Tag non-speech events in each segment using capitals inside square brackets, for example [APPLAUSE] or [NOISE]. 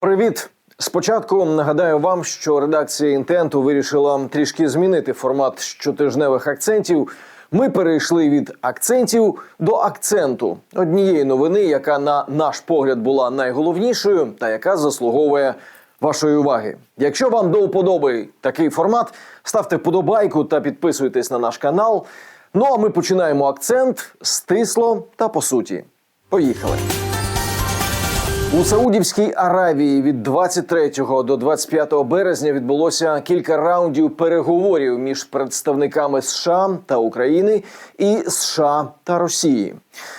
Привіт! Спочатку нагадаю вам, що редакція інтенту вирішила трішки змінити формат щотижневих акцентів. Ми перейшли від акцентів до акценту однієї новини, яка на наш погляд була найголовнішою та яка заслуговує вашої уваги. Якщо вам до вподоби такий формат, ставте вподобайку та підписуйтесь на наш канал. Ну а ми починаємо акцент стисло та по суті. Поїхали. У Саудівській Аравії від 23 до 25 березня відбулося кілька раундів переговорів між представниками США та України і США та Росії.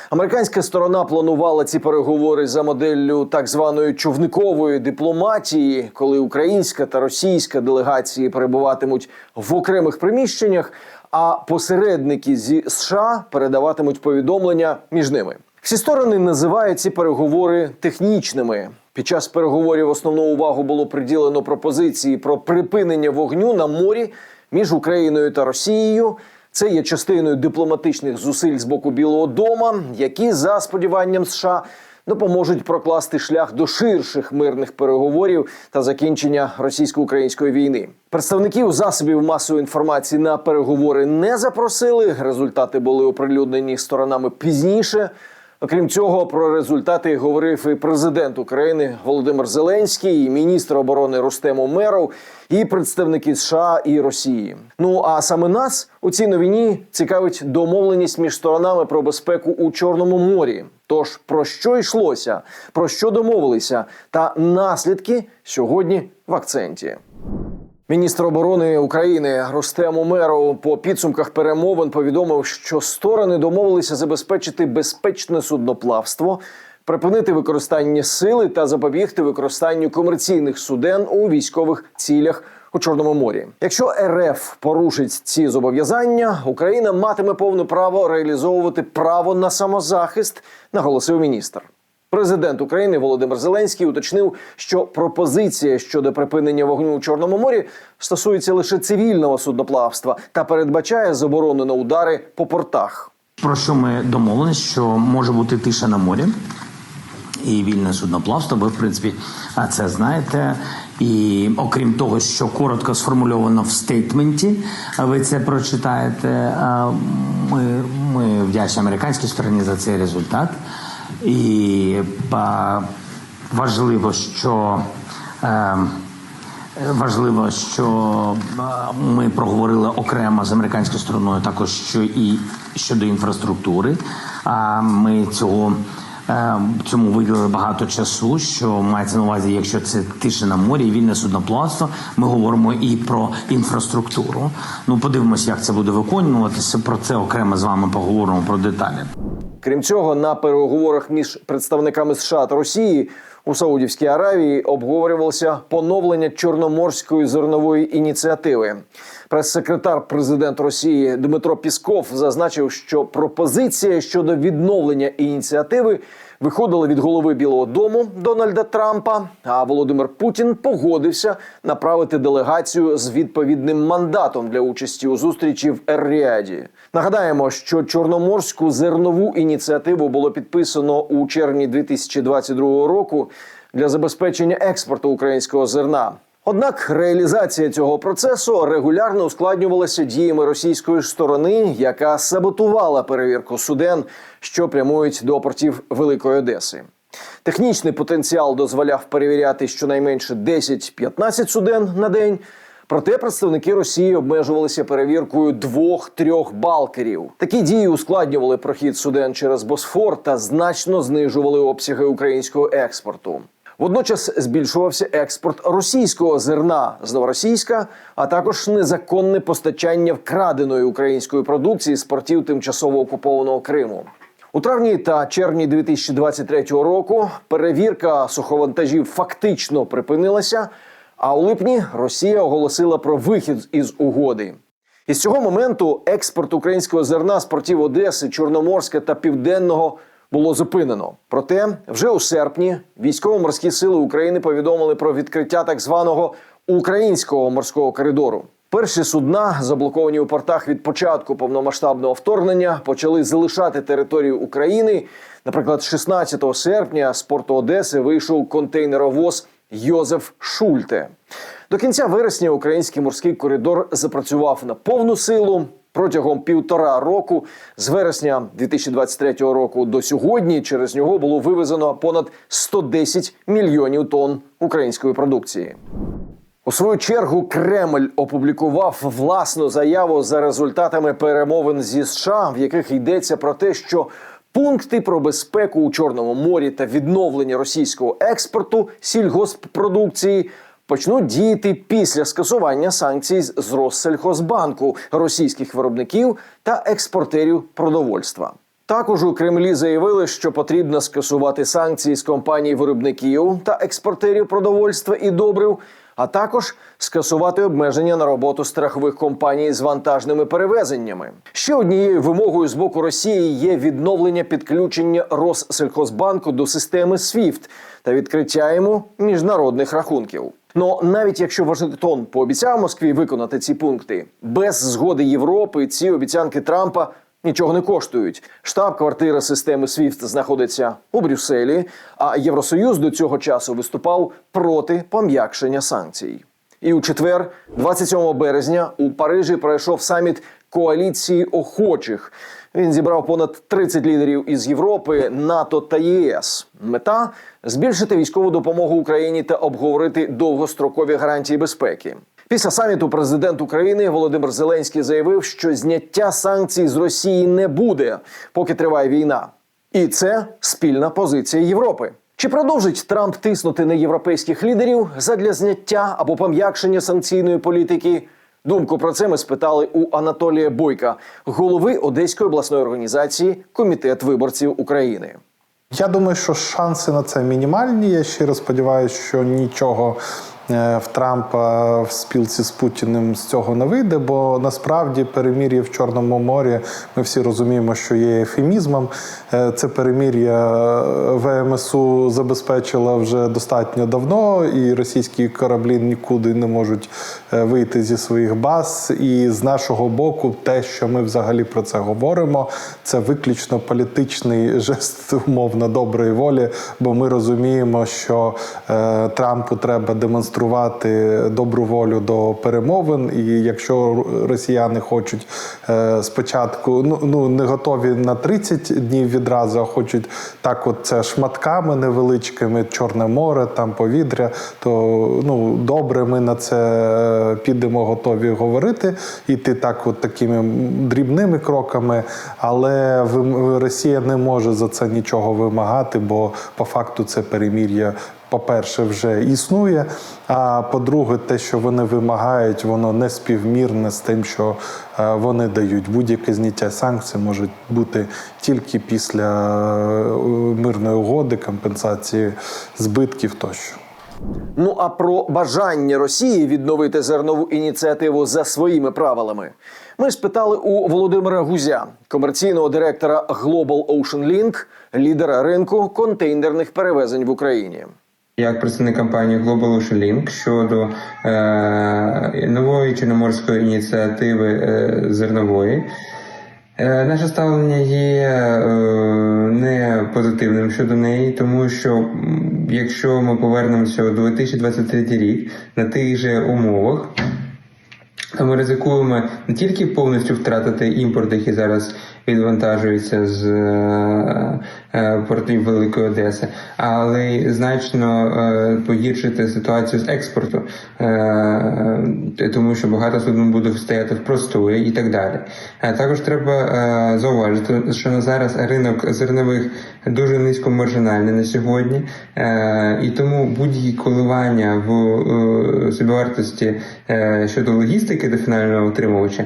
Американська сторона планувала ці переговори за моделлю так званої човникової дипломатії, коли українська та російська делегації перебуватимуть в окремих приміщеннях, а посередники зі США передаватимуть повідомлення між ними. Всі сторони називають ці переговори технічними. Під час переговорів основну увагу було приділено пропозиції про припинення вогню на морі між Україною та Росією. Це є частиною дипломатичних зусиль з боку Білого Дома, які за сподіванням США допоможуть прокласти шлях до ширших мирних переговорів та закінчення російсько-української війни. Представників засобів масової інформації на переговори не запросили. Результати були оприлюднені сторонами пізніше. Окрім цього, про результати говорив і президент України Володимир Зеленський, і міністр оборони Рустем Умеров, і представники США і Росії. Ну а саме нас у цій новині цікавить домовленість між сторонами про безпеку у Чорному морі. Тож про що йшлося, про що домовилися, та наслідки сьогодні в акценті. Міністр оборони України Рустем Умеров по підсумках перемовин повідомив, що сторони домовилися забезпечити безпечне судноплавство, припинити використання сили та запобігти використанню комерційних суден у військових цілях у Чорному морі. Якщо РФ порушить ці зобов'язання, Україна матиме повне право реалізовувати право на самозахист, наголосив міністр. Президент України Володимир Зеленський уточнив, що пропозиція щодо припинення вогню у Чорному морі стосується лише цивільного судноплавства та передбачає заборону на удари по портах. Про що ми домовились, що може бути тиша на морі і вільне судноплавство. Ви, в принципі, це знаєте. І окрім того, що коротко сформульовано в стейтменті, ви це прочитаєте. Ми, ми вдячні американській стороні за цей результат. І важливо, що. Е, Важливо, що ми проговорили окремо з американською стороною, також що і щодо інфраструктури. А ми цього цьому виділили багато часу. Що мається на увазі, якщо це тиша на морі, вільне судноплавство, ми говоримо і про інфраструктуру. Ну подивимося, як це буде виконуватися. Про це окремо з вами поговоримо про деталі. Крім цього, на переговорах між представниками США та Росії у Саудівській Аравії обговорювалося поновлення чорноморської зернової ініціативи. Прес-секретар президент Росії Дмитро Пісков зазначив, що пропозиція щодо відновлення ініціативи виходила від голови Білого Дому Дональда Трампа. А Володимир Путін погодився направити делегацію з відповідним мандатом для участі у зустрічі в Ер-Ріаді. Нагадаємо, що чорноморську зернову ініціативу було підписано у червні 2022 року для забезпечення експорту українського зерна. Однак реалізація цього процесу регулярно ускладнювалася діями російської сторони, яка саботувала перевірку суден, що прямують до портів Великої Одеси. Технічний потенціал дозволяв перевіряти щонайменше 10-15 суден на день. Проте представники Росії обмежувалися перевіркою двох-трьох балкерів. Такі дії ускладнювали прохід суден через Босфор та значно знижували обсяги українського експорту. Водночас збільшувався експорт російського зерна з новоросійська, а також незаконне постачання вкраденої української продукції з портів тимчасово окупованого Криму. У травні та червні 2023 року перевірка суховантажів фактично припинилася. А у липні Росія оголосила про вихід із угоди. І з цього моменту експорт українського зерна з портів Одеси, Чорноморська та Південного було зупинено. Проте, вже у серпні військово-морські сили України повідомили про відкриття так званого українського морського коридору. Перші судна, заблоковані у портах від початку повномасштабного вторгнення, почали залишати територію України. Наприклад, 16 серпня з порту Одеси вийшов контейнеровоз Йозеф Шульте. До кінця вересня український морський коридор запрацював на повну силу. Протягом півтора року, з вересня 2023 року до сьогодні, через нього було вивезено понад 110 мільйонів тонн української продукції. У свою чергу Кремль опублікував власну заяву за результатами перемовин зі США, в яких йдеться про те, що пункти про безпеку у Чорному морі та відновлення російського експорту сільгосппродукції почнуть діяти після скасування санкцій з Россельхозбанку, російських виробників та експортерів продовольства. Також у Кремлі заявили, що потрібно скасувати санкції з компаній виробників та експортерів продовольства і добрив, а також скасувати обмеження на роботу страхових компаній з вантажними перевезеннями. Ще однією вимогою з боку Росії є відновлення підключення Россельхозбанку до системи SWIFT та відкриття йому міжнародних рахунків. Ну навіть якщо Вашингтон пообіцяв Москві виконати ці пункти, без згоди Європи ці обіцянки Трампа нічого не коштують. Штаб-квартира системи SWIFT знаходиться у Брюсселі, а Євросоюз до цього часу виступав проти пом'якшення санкцій. І у четвер, 27 березня, у Парижі пройшов саміт коаліції охочих. Він зібрав понад 30 лідерів із Європи, НАТО та ЄС. Мета збільшити військову допомогу Україні та обговорити довгострокові гарантії безпеки. Після саміту президент України Володимир Зеленський заявив, що зняття санкцій з Росії не буде, поки триває війна. І це спільна позиція Європи. Чи продовжить Трамп тиснути на європейських лідерів задля зняття або пом'якшення санкційної політики? Думку про це ми спитали у Анатолія Бойка, голови Одеської обласної організації Комітет виборців України. Я думаю, що шанси на це мінімальні. Я щиро сподіваюся, що нічого в Трампа в спілці з Путіним з цього не вийде, бо насправді перемір'я в Чорному морі ми всі розуміємо, що є ефемізмом. Е, Це перемір'я ВМСУ забезпечила вже достатньо давно, і російські кораблі нікуди не можуть е, вийти зі своїх баз. І з нашого боку, те, що ми взагалі про це говоримо, це виключно політичний жест [LAUGHS] умовно доброї волі, бо ми розуміємо, що е, Трампу треба демонструвати добру волю до перемовин. І якщо росіяни хочуть е, спочатку, ну, ну не готові на 30 днів відразу, а хочуть так, от це шматками невеличкими, Чорне море, там повітря, то ну добре, ми на це підемо готові говорити, іти так, от такими дрібними кроками, але Росія не може за це нічого вимагати, бо по факту це перемір'я. По-перше, вже існує. А по-друге, те, що вони вимагають, воно не співмірне з тим, що е, вони дають. Будь-яке зняття санкцій може бути тільки після е, мирної угоди, компенсації збитків тощо. Ну а про бажання Росії відновити зернову ініціативу за своїми правилами ми спитали у Володимира Гузя, комерційного директора Global Ocean Link, лідера ринку контейнерних перевезень в Україні. Як представник компанії Global Ocean Link щодо е, нової чорноморської ініціативи е, зернової. Е, Наше ставлення є е, не позитивним щодо неї, тому що якщо ми повернемося у 2023 рік на тих же умовах, то ми ризикуємо не тільки повністю втратити імпорт, який зараз відвантажується з е, е, портів Великої Одеси, але значно е, погіршити ситуацію з експорту, тому що багато суден буде стояти в простої і так далі. Також треба зауважити, що на зараз ринок зернових дуже низькомаржинальний на сьогодні, і тому будь-які коливання в собівартості щодо логістики до фінального отримувача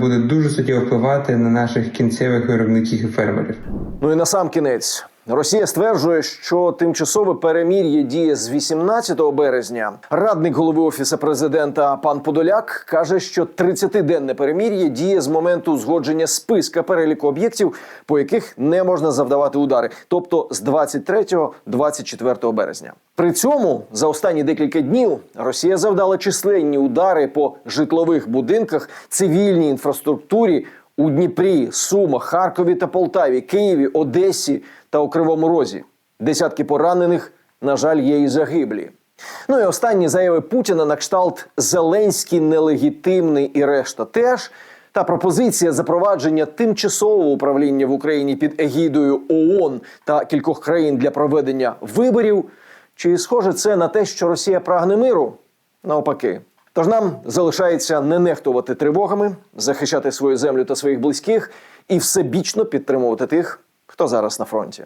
буде дуже суттєво впливати на наших кінцевих виробників і фермерів. Ну і на сам кінець. Росія стверджує, що тимчасове перемір'я діє з 18 березня. Радник голови офісу президента пан Подоляк каже, що 30-денне перемір'я діє з моменту узгодження списка переліку об'єктів, по яких не можна завдавати удари, тобто з 23-24 березня. При цьому за останні декілька днів Росія завдала численні удари по житлових будинках, цивільній інфраструктурі у Дніпрі, Сумах, Харкові та Полтаві, Києві, Одесі та у Кривому Розі. Десятки поранених, на жаль, є і загиблі. Ну і останні заяви Путіна на кшталт Зеленський нелегітимний і решта теж. Та пропозиція запровадження тимчасового управління в Україні під егідою ООН та кількох країн для проведення виборів. Чи схоже це на те, що Росія прагне миру? Навпаки. Тож нам залишається не нехтувати тривогами, захищати свою землю та своїх близьких і всебічно підтримувати тих, хто зараз на фронті.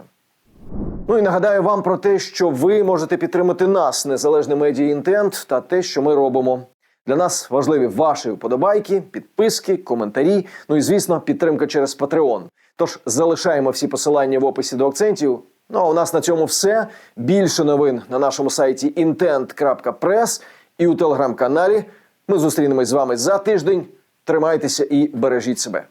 Ну і нагадаю вам про те, що ви можете підтримати нас, незалежне медіа інтент, та те, що ми робимо. Для нас важливі ваші вподобайки, підписки, коментарі. Ну і звісно, підтримка через Patreon. Тож залишаємо всі посилання в описі до акцентів. Ну а у нас на цьому все. Більше новин на нашому сайті intent.press і у телеграм-каналі. Ми зустрінемось з вами за тиждень. Тримайтеся і бережіть себе.